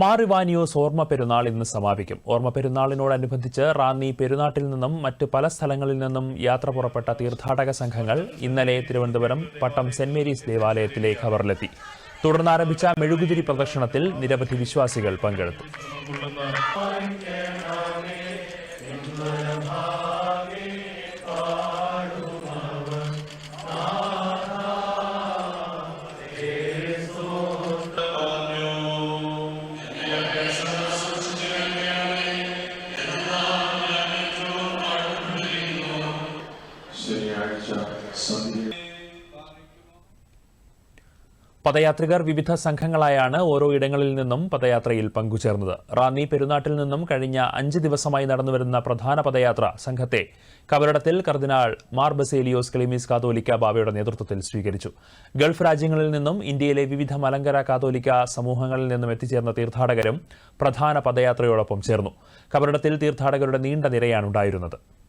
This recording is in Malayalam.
മാറിവാനിയോസ് ഓർമ്മ പെരുന്നാൾ ഇന്ന് സമാപിക്കും. ഓർമ്മ പെരുന്നാളിനോടനുബന്ധിച്ച് റാന്നി പെരുന്നാട്ടിൽ നിന്നും മറ്റ് പല സ്ഥലങ്ങളിൽ നിന്നും യാത്ര പുറപ്പെട്ട തീർത്ഥാടക സംഘങ്ങൾ ഇന്നലെ തിരുവനന്തപുരം പട്ടം സെന്റ് മേരീസ് ദേവാലയത്തിലെ ഖബറിലെത്തി തുടർന്ന് ആരംഭിച്ച മെഴുകുതിരി പ്രദർശനത്തിൽ നിരവധി വിശ്വാസികൾ പങ്കെടുത്തു. പദയാത്രികർ വിവിധ സംഘങ്ങളായാണ് ഓരോ ഇടങ്ങളിൽ നിന്നും പദയാത്രയിൽ പങ്കുചേർന്നത്. റാന്നി പെരുന്നാട്ടിൽ നിന്നും കഴിഞ്ഞ അഞ്ച് ദിവസമായി നടന്നുവരുന്ന പ്രധാന പദയാത്ര സംഘത്തെ കവരടത്തിൽ കർദിനാൾ മാർ ബസേലിയോസ് ക്ലിമീസ് കാതോലിക്ക ബാബയുടെ നേതൃത്വത്തിൽ സ്വീകരിച്ചു. ഗൾഫ് രാജ്യങ്ങളിൽ നിന്നും ഇന്ത്യയിലെ വിവിധ മലങ്കര കാതോലിക്ക സമൂഹങ്ങളിൽ നിന്നും എത്തിച്ചേർന്ന തീർത്ഥാടകരും പ്രധാന പദയാത്രയോടൊപ്പം ചേർന്നു. കവരടത്തിൽ തീർത്ഥാടകരുടെ നീണ്ട നിരയാണ് ഉണ്ടായിരുന്നത്